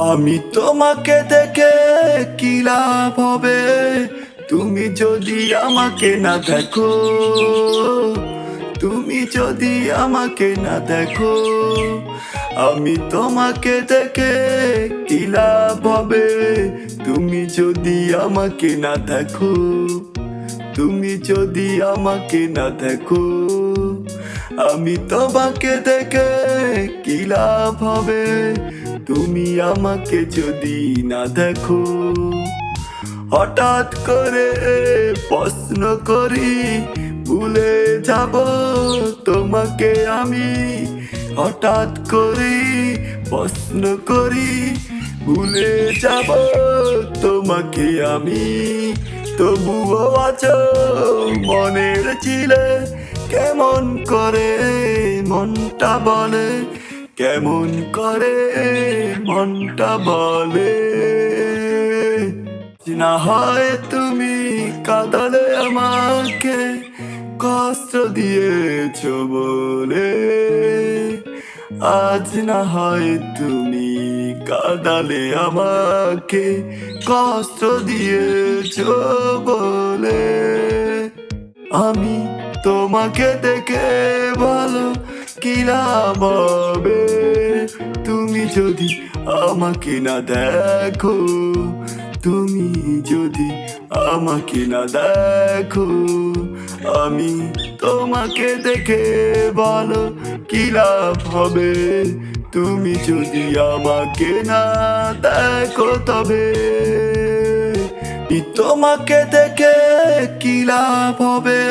আমি তোমাকে দেখে কি লাভ হবে? তুমি যদি আমাকে না দেখো, তুমি যদি আমাকে না দেখো, আমি তোমাকে দেখে কি লাভ হবে? তুমি যদি আমাকে না দেখো, তুমি যদি আমাকে না দেখো, আমি তোমাকে দেখে কি লাভ হবে। তুমি আমাকে যদি না দেখো, হঠাৎ করে প্রশ্ন করি, ভুলে যাব তোমাকে আমি। হঠাৎ করে প্রশ্ন করি, ভুলে যাব তোমাকে আমি। তবুও আছো মনের ছিলে কেমন করে মনটা বলে? কেমন করে মনটা বলে? না হয় তুমি কাঁদলে আমাকে কষ্ট দিয়েছ বলে। আজ না হয় তুমি কাঁদালে আমাকে কষ্ট দিয়েছ বলে। আমি তোমাকে দেখে ভালো কি হবে তুমি যদি আমাকে না দেখো, তুমি যদি আমাকে না দেখো, আমি তোমাকে দেখে ভালো কি লাভ হবে? তুমি যদি আমাকে না দেখো তবে তোমাকে দেখে কি লাভ হবে?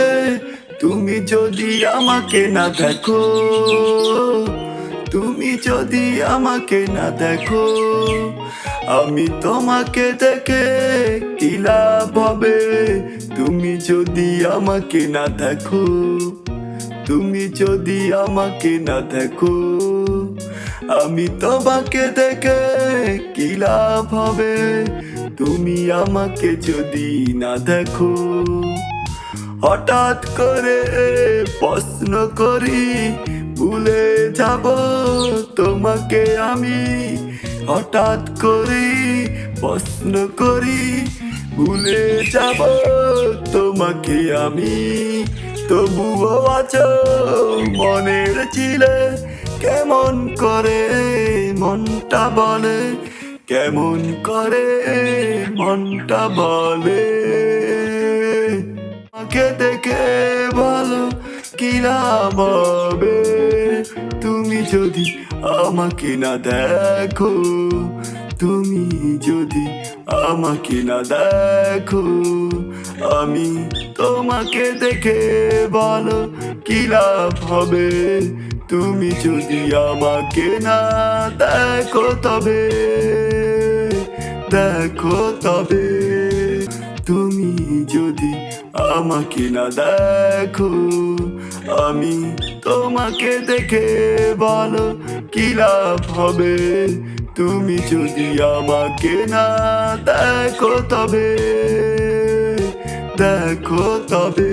তুমি যদি আমাকে না দেখো, তুমি যদি আমাকে না দেখো, আমি তোমাকে দেখে কি লাভ হবে? তুমি যদি আমাকে না দেখো, তুমি যদি আমাকে না দেখো, আমি তোমাকে দেখে কি লাভ হবে? তুমি আমাকে যদি না দেখো। হঠাৎ করে প্রশ্ন করি, ভুলে যাব তোমাকে আমি। হঠাৎ করে প্রশ্ন করি, ভুলে যাব তোমাকে আমি। তবুও আছো মনের ছিলে কেমন করে মনটা বলে? কেমন করে মনটা বলে? আমাকে দেখে ভালো কি হবে? তুমি যদি আমাকে না দেখো, তুমি যদি আমাকে না দেখো, আমি তোমাকে দেখে বলো কি লাভ হবে? তুমি যদি আমাকে না দেখো তবে দেখো তবে, তুমি যদি আমাকে না দেখো, আমি তোমাকে দেখে বলো কি লাভ হবে? তুমি যদি আমাকে না দেখো তবে দেখো তবে।